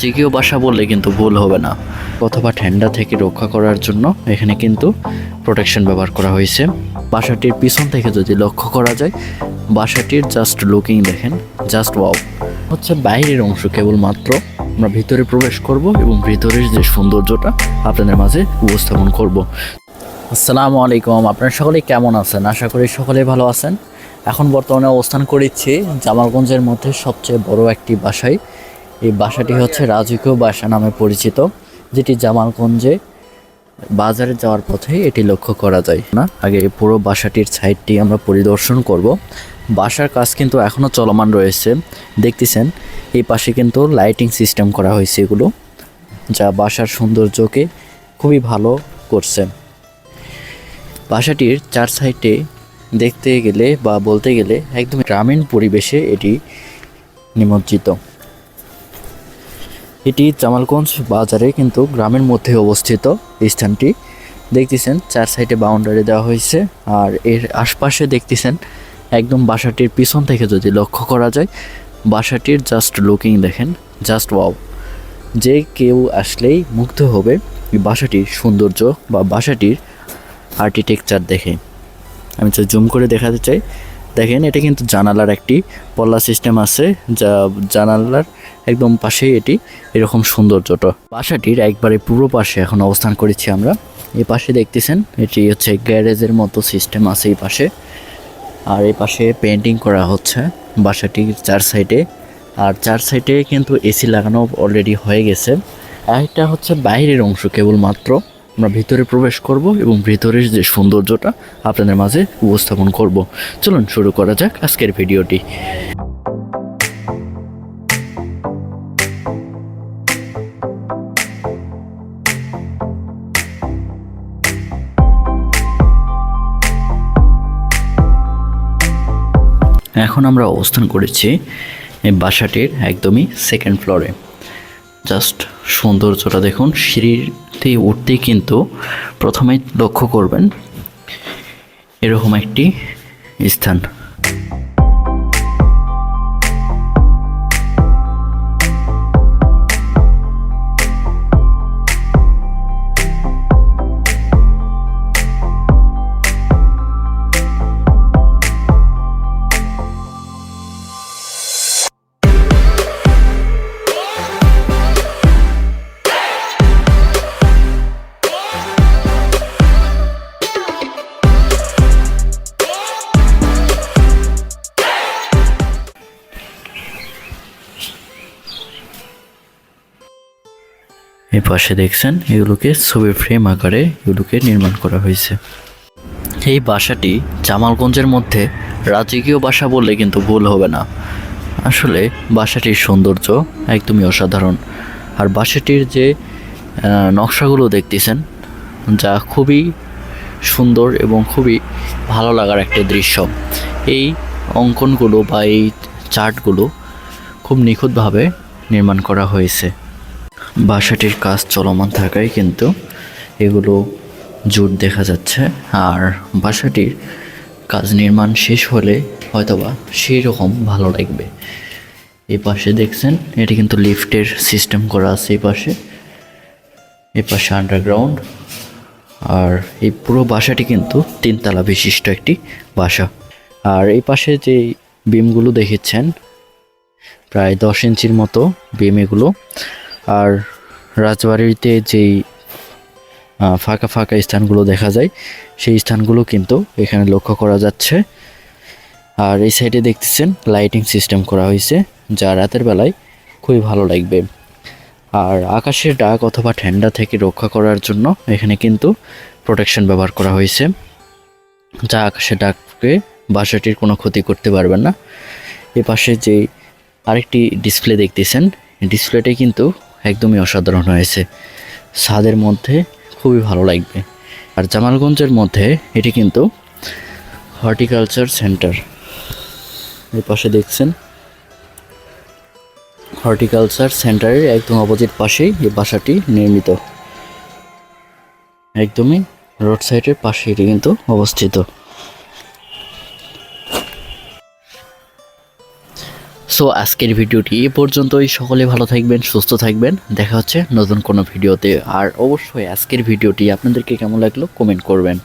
চিকিও বাসা বললে কিন্তু ভুল হবে না। অথবা ঠান্ডা থেকে রক্ষা করার জন্য এখানে কিন্তু প্রোটেকশন ব্যবহার করা হয়েছে। বাসাটির পিছন থেকে যদি লক্ষ্য করা যায়, বাসাটির জাস্ট লুকিং দেখেন জাস্ট ওয়াও হচ্ছে বাইরের অংশ কেবলমাত্র আমরা ভিতরে প্রবেশ করব এবং ভিতরের যে সৌন্দর্যটা আপনাদের মাঝে উপস্থাপন করব। আসসালামু আলাইকুম, আপনারা সকলে কেমন আছেন? আশা করি সকলে ভালো আছেন। এখন বর্তমানে অবস্থান করেছি জামালগঞ্জের মধ্যে সবচেয়ে বড় একটি বাসায়। এই বাসাটি হচ্ছে রাজকীয় বাসা নামে পরিচিত, যেটি জামালগঞ্জে বাজারে যাওয়ার পথে এটি লক্ষ্য করা যায়। না, আগে পুরো বাসাটির সাইডটি আমরা পরিদর্শন করব। বাসার কাজ কিন্তু এখনও চলমান রয়েছে। দেখতেছেন, এই পাশে কিন্তু লাইটিং সিস্টেম করা হয়েছে এগুলো, যা বাসার সৌন্দর্যকে খুবই ভালো করছে। বাসাটির চার সাইডে দেখতে গেলে বা বলতে গেলে একদম গ্রামীণ পরিবেশে এটি নিমজ্জিত। এটি জামালগঞ্জ বাজারে কিন্তু গ্রামের মধ্যে অবস্থিত এই স্থানটি। দেখতেছেন, চার সাইডে বাউন্ডারি দেওয়া হয়েছে আর এর আশপাশে দেখতেছেন, একদম বাসাটির পিছন থেকে যদি লক্ষ্য করা যায়, বাসাটির জাস্ট লুকিং দেখেন জাস্ট ওয়াও যে কেউ আসলেই মুগ্ধ হবে বাসাটির সৌন্দর্য বা বাসাটির আর্কিটেকচার দেখে। আমি তো জুম করে দেখাতে চাই। দেখেন, এটা কিন্তু জানালার একটি পল্লা সিস্টেম আছে, যা জানালার একদম পাশেই এটি, এরকম সৌন্দর্যটা। বাসাটির একবারে পূর্ব পাশে এখন অবস্থান করেছি আমরা। এই পাশে দেখতেছেন, এটি হচ্ছে গ্যারেজের মতো সিস্টেম আছে এই পাশে। আর এই পাশে পেন্টিং করা হচ্ছে বাসাটির চার সাইডে আর চার সাইডে কিন্তু এসি লাগানো অলরেডি হয়ে গেছে। আরেকটা হচ্ছে বাইরের অংশ কেবলমাত্র। আমরা ভিতরে প্রবেশ করব এবং ভিতরের যে সৌন্দর্যটা আপনাদের মাঝে উপস্থাপন করব। চলুন শুরু করা যাক আজকের ভিডিওটি। এখন আমরা অবস্থান করেছি এই বাসাটির একদমই সেকেন্ড ফ্লোরে জাস্ট সৌন্দর্যটা দেখুন সিঁড়িতে উঠতেই কিন্তু প্রথমেই লক্ষ্য করবেন এরকম একটি স্থান। এই পাশে দেখছেন এগুলোকে ছবির ফ্রেম আকারে এগুলোকে নির্মাণ করা হয়েছে। এই বাসাটি জামালগঞ্জের মধ্যে রাজকীয় বাসা বললে কিন্তু ভুল হবে না। আসলে বাসাটির সৌন্দর্য একদমই অসাধারণ। আর বাসাটির যে নকশাগুলো দেখতেছেন, যা খুবই সুন্দর এবং খুবই ভালো লাগার একটা দৃশ্য। এই অঙ্কনগুলো বা এই চার্টগুলো খুব নিখুঁতভাবে নির্মাণ করা হয়েছে। বাসাটির কাজ চলমান থাকায় কিন্তু এগুলো জুট দেখা যাচ্ছে। আর বাসাটির কাজ নির্মাণ শেষ হলে হয়তোবা সেই রকম ভালো লাগবে। এই পাশে দেখছেন, এটি কিন্তু লিফটের সিস্টেম করা আছে এই পাশে। এই পাশে আন্ডারগ্রাউন্ড। আর এই পুরো বাসাটি কিন্তু তিনতলা বিশিষ্ট একটি বাসা। আর এই পাশে যে বিমগুলো দেখেছেন, প্রায় দশ ইঞ্চির মতো বিম এগুলো। আর রাজবাড়িতে যেই ফাঁকা ফাঁকা স্থানগুলো দেখা যায়, সেই স্থানগুলো কিন্তু এখানে লক্ষ্য করা যাচ্ছে। আর এই সাইডে দেখতেছেন লাইটিং সিস্টেম করা হয়েছে, যা রাতের বেলায় খুবই ভালো লাগবে। আর আকাশের ডাক অথবা ঠান্ডা থেকে রক্ষা করার জন্য এখানে কিন্তু প্রোটেকশন ব্যবহার করা হয়েছে, যা আকাশের ডাককে বাসাটির কোনো ক্ষতি করতে পারবে না। এ পাশে যে আরেকটি ডিসপ্লে দেখতেছেন ডিসপ্লেটি কিন্তু একদমই অসাধারণ হয়েছে। ছাদের মধ্যে খুবই ভালো লাগবে। আর জামালগঞ্জের মধ্যে এটি কিন্তু হর্টিকালচার সেন্টার। এই পাশে দেখছেন। হর্টিকালচার সেন্টারের একদম অপোজিট পাশেই এই বাসাটি নির্মিত। একদমই রোড সাইডের পাশে এটি কিন্তু অবস্থিত। সো আজকের ভিডিওটি এ পর্যন্তই। সকলে ভালো থাকবেন, সুস্থ থাকবেন। দেখা হচ্ছে নতুন কোনো ভিডিওতে। আর অবশ্যই আজকের ভিডিওটি আপনাদেরকে কেমন লাগল কমেন্ট করবেন।